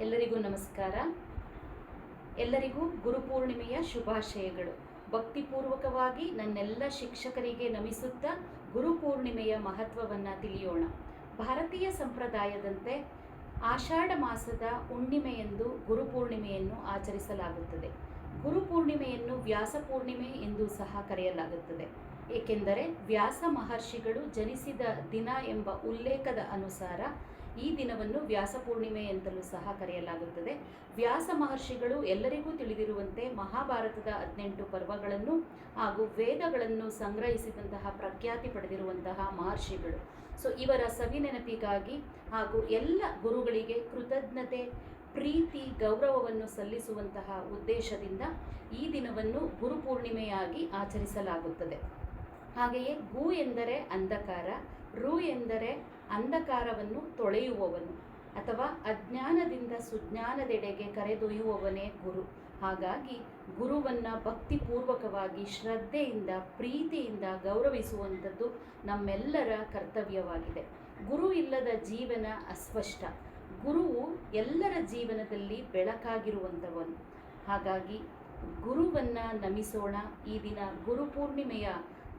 ಎಲ್ಲರಿಗೂ ನಮಸ್ಕಾರ. ಎಲ್ಲರಿಗೂ ಗುರುಪೂರ್ಣಿಮೆಯ ಶುಭಾಶಯಗಳು. ಭಕ್ತಿಪೂರ್ವಕವಾಗಿ ನನ್ನೆಲ್ಲ ಶಿಕ್ಷಕರಿಗೆ ನಮಿಸುತ್ತಾ ಗುರುಪೂರ್ಣಿಮೆಯ ಮಹತ್ವವನ್ನು ತಿಳಿಯೋಣ. ಭಾರತೀಯ ಸಂಪ್ರದಾಯದಂತೆ ಆಷಾಢ ಮಾಸದ ಹುಣ್ಣಿಮೆಯಂದು ಗುರುಪೂರ್ಣಿಮೆಯನ್ನು ಆಚರಿಸಲಾಗುತ್ತದೆ. ಗುರುಪೂರ್ಣಿಮೆಯನ್ನು ವ್ಯಾಸ ಪೂರ್ಣಿಮೆ ಎಂದು ಸಹ ಕರೆಯಲಾಗುತ್ತದೆ. ಏಕೆಂದರೆ ವ್ಯಾಸ ಮಹರ್ಷಿಗಳು ಜನಿಸಿದ ದಿನ ಎಂಬ ಉಲ್ಲೇಖದ ಅನುಸಾರ ಈ ದಿನವನ್ನು ವ್ಯಾಸ ಪೂರ್ಣಿಮೆ ಅಂತಲೂ ಸಹ ಕರೆಯಲಾಗುತ್ತದೆ. ವ್ಯಾಸ ಮಹರ್ಷಿಗಳು ಎಲ್ಲರಿಗೂ ತಿಳಿದಿರುವಂತೆ ಮಹಾಭಾರತದ ಹದಿನೆಂಟು ಪರ್ವಗಳನ್ನು ಹಾಗೂ ವೇದಗಳನ್ನು ಸಂಗ್ರಹಿಸಿದಂತಹ ಪ್ರಖ್ಯಾತಿ ಪಡೆದಿರುವಂತಹ ಮಹರ್ಷಿಗಳು. ಸೊ ಇವರ ಸವಿನೆನಪಿಗಾಗಿ ಹಾಗೂ ಎಲ್ಲ ಗುರುಗಳಿಗೆ ಕೃತಜ್ಞತೆ, ಪ್ರೀತಿ, ಗೌರವವನ್ನು ಸಲ್ಲಿಸುವಂತಹ ಉದ್ದೇಶದಿಂದ ಈ ದಿನವನ್ನು ಗುರುಪೂರ್ಣಿಮೆಯಾಗಿ ಆಚರಿಸಲಾಗುತ್ತದೆ. ಹಾಗೆಯೇ ಗು ಎಂದರೆ ಅಂಧಕಾರ, ರು ಎಂದರೆ ಅಂಧಕಾರವನ್ನು ತೊಳೆಯುವವನು ಅಥವಾ ಅಜ್ಞಾನದಿಂದ ಸುಜ್ಞಾನದೆಡೆಗೆ ಕರೆದೊಯ್ಯುವವನೇ ಗುರು. ಹಾಗಾಗಿ ಗುರುವನ್ನು ಭಕ್ತಿಪೂರ್ವಕವಾಗಿ ಶ್ರದ್ಧೆಯಿಂದ, ಪ್ರೀತಿಯಿಂದ ಗೌರವಿಸುವಂಥದ್ದು ನಮ್ಮೆಲ್ಲರ ಕರ್ತವ್ಯವಾಗಿದೆ. ಗುರು ಇಲ್ಲದ ಜೀವನ ಅಸ್ಪಷ್ಟ. ಗುರುವು ಎಲ್ಲರ ಜೀವನದಲ್ಲಿ ಬೆಳಕಾಗಿರುವಂಥವನು. ಹಾಗಾಗಿ ಗುರುವನ್ನು ನಮಿಸೋಣ. ಈ ದಿನ ಗುರುಪೂರ್ಣಿಮೆಯ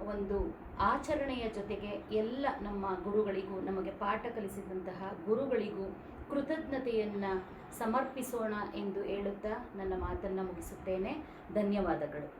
ಒಂದು ಆಚರಣೆಯ ಜೊತೆಗೆ ಎಲ್ಲ ನಮ್ಮ ಗುರುಗಳಿಗೂ, ನಮಗೆ ಪಾಠ ಕಲಿಸಿದಂತಹ ಗುರುಗಳಿಗೂ ಕೃತಜ್ಞತೆಯನ್ನು ಸಮರ್ಪಿಸೋಣ ಎಂದು ಹೇಳುತ್ತಾ ನನ್ನ ಮಾತನ್ನು ಮುಗಿಸುತ್ತೇನೆ. ಧನ್ಯವಾದಗಳು.